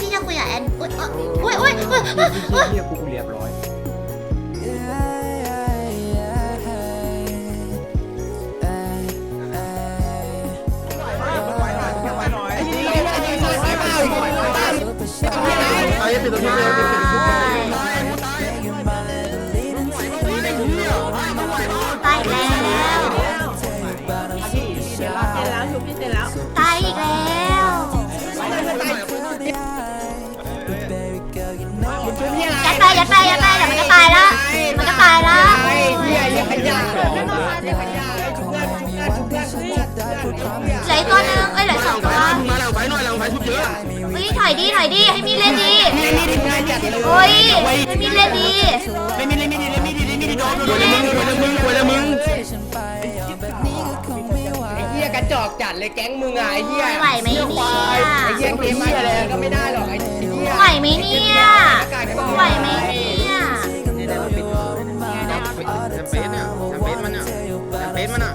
พี่จะคุยกับแอนอุ้ยอุ้ยอุ้ยอุ้ยอุ้ยอุ้ยเรียกูเรียบร้อยไปไปไปไปไปไปไปไปไปไป็นตัวนี้ต อีกตัวนึงเอ้ยเหลือสองตัวมาหลังไฟหน่อยหลังไฟชุบเยอะเฮ้ยถอยดีถอยดีให้มีเล่นดีโอ้ยให้มีเล่นดีไม่มีเลยไม่มีเลยไม่มีเลยไม่มีโดนกลัวเลยมึงกลัวเลยมึงกลัวเลยมึงไอ้เฮียกระจอกจัดเลยแก๊งมึงอะไอ้เฮียไหวไหมเนี่ยไอ้เฮียเกมมาอะไรก็ไม่ได้หรอกไอ้เฮียไหวไหมเนี่ยไหวไหมเนี่ยเนี่ยเราปิดแชมเปญเนี่ยแชมเปญมันเนี่ยแชมเปญมันอะ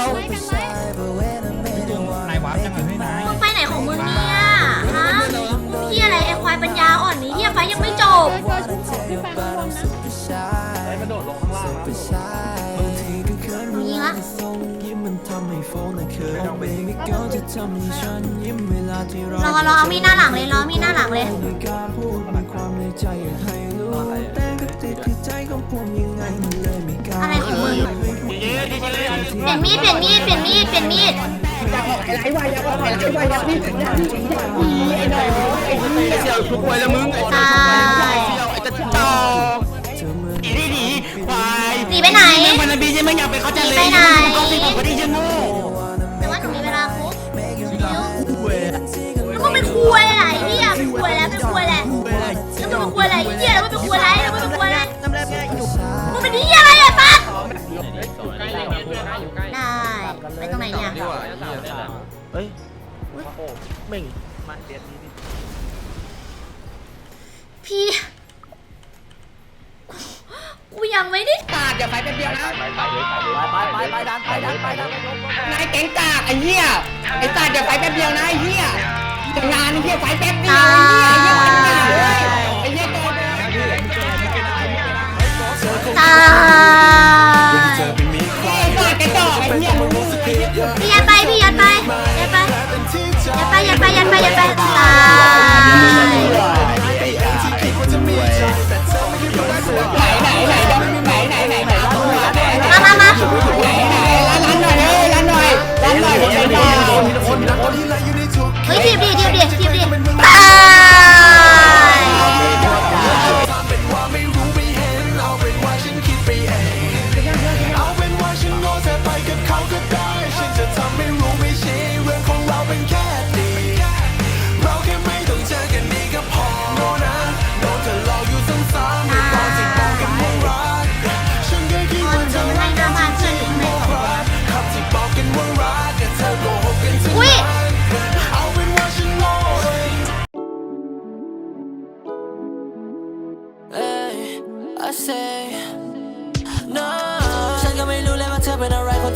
เรานายวาร์ปจังเลยนายมึงไปไหนของมึงเนี่ยฮะพี่อะไรไอควายปัญญาอ่อนนี้เนี่ยไฟยังไม่จบกระโดดลงข้างล่างมึงยิงละรอรอรอามีหน้าหลังเลยรอมีหน้าหลังเลยอะไร ลี่ยนมีดเปลี่ยนมีดเปลี่ยนมีดเปลี่ยนมีดอยาออกไอ้ไรวายอยาออกไอ้ไรวายอยาพี่อย่าพี่ไอ้หน่อยไอ้เหี้ยเสี่ยวทุกลัวเละมึงไอ้ตา พี่ กูยังไม่ได้ตาดอย่าไปเป็นเดียวนะไปไปเลยไปเลยไปไปไปดันไปดันไปดันนายแก๊งกากไอ้เหี้ยไอ้ตาดอย่าไปแป๊บเดียวนะไอ้เหี้ยจะงานไอ้เหี้ยไปแป๊บเดียวไอ้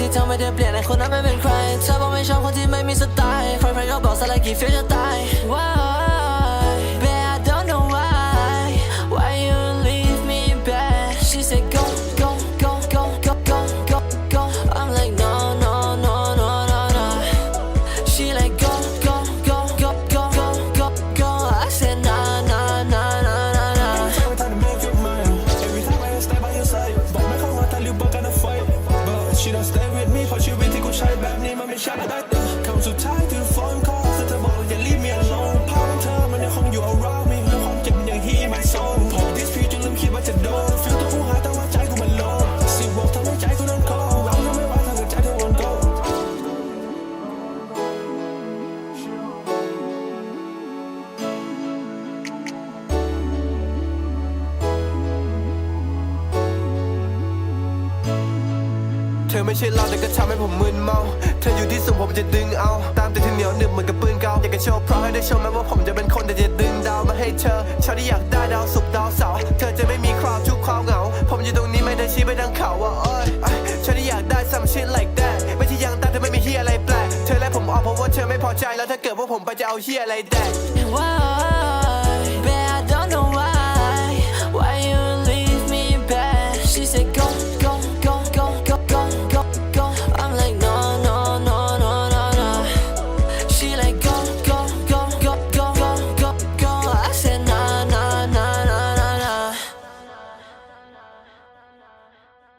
เป็นอไม่ได้เธอเปลี่ยนไอ้คนนั้นไม่เป็นใคร เธอบอกไม่ชอบคนที่ไม่มีสไตล์ ใครๆก็บอกสลายกี่เฟี้ยวจะตาย Why Babe shopping, shopping like the tight. อไม่ใช่เราแต่ก็ทำให้ผมมึนเมา เธออยู่ที่สูงผมจะดึงเอา ตามแต่ที่เหนียวหนึบเหมือนกับปืนเก่าอยากจะโชว์เพราะให้ได้โชว์แม้ว่าผมจะเป็นคนแต่จะดึงดาวมาให้เธอชาวที่อยากได้ดาวสุกดาวเสาร์เธอจะไม่มีคราวทุกความเหงา ผมอยู่ตรงนี้ไม่ได้ชี้ไปทางเขาว่าโอ้ยชาวที่อยากได้ some shit like that ไม่ใช่ยังตาเธอไม่มีเฮียอะไรแปลกเธอและผมออกเพราะว่าเธอไม่พอใจแล้วถ้าเกิดว่าผมไปจะเอาเฮียอะไรแดก